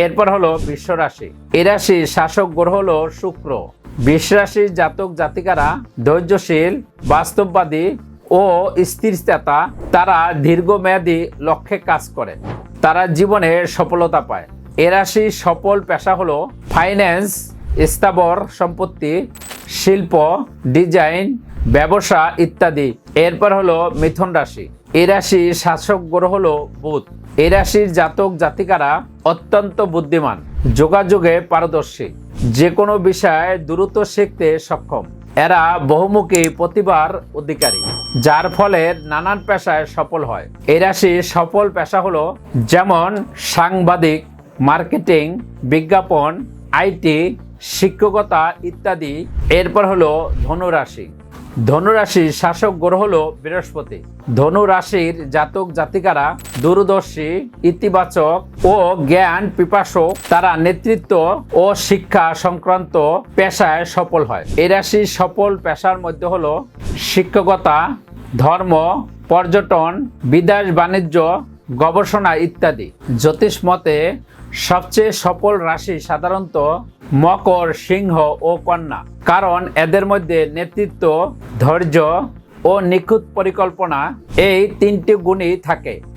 এরপর হলো বিশ্ব রাশি এই রাশির শাসক গ্রহ হলো শুক্র। বিশ্ব রাশির জাতক জাতিকারা ধৈর্যশীল, বাস্তববাদী ও স্থিরতা তারা দীর্ঘমেয়াদী লক্ষ্যে কাজ করে। তারা জীবনে সফলতা পায়। এ রাশির সফল পেশা হলো ফাইন্যান্স স্থাবর সম্পত্তি, শিল্প ডিজাইন ব্যবসা ইত্যাদি। এরপর হলো মিথুন রাশি। এই রাশির শাসক গ্রহ হলো বুধ। এ রাশির জাতক জাতিকারা অত্যন্ত বুদ্ধিমান, যোগাযোগে পারদর্শী। যে কোনো বিষয়ে দ্রুত শিখতে সক্ষম। এরা বহুমুখী প্রতিভার অধিকারী, যার ফলে নানান পেশায় সফল হয়। এই রাশির সফল পেশা হলো যেমন সাংবাদিক, মার্কেটিং, বিজ্ঞাপন, আইটি, শিক্ষকতা ইত্যাদি। এরপর হলো ধনুরাশি। ধনুরাশির শাসক গ্রহ হলো বৃহস্পতি। ধনুরাশির জাতক জাতিকারা, দূরদর্শী, ইতিবাচক ও জ্ঞান পিপাসক তারা নেতৃত্ব ও শিক্ষা সংক্রান্ত পেশায় সফল হয়। এই রাশির সফল পেশার মধ্যে হলো শিক্ষকতা, ধর্ম, পর্যটন, বিদেশ বাণিজ্য, গবেষণা ইত্যাদি। জ্যোতিষ মতে, সবচেয়ে সফল রাশি সাধারণত মকর, সিংহ ও কন্যা। কারণ এদের মধ্যে নেতৃত্ব, ধৈর্য ও নিখুঁত পরিকল্পনা এই তিনটি গুণই থাকে।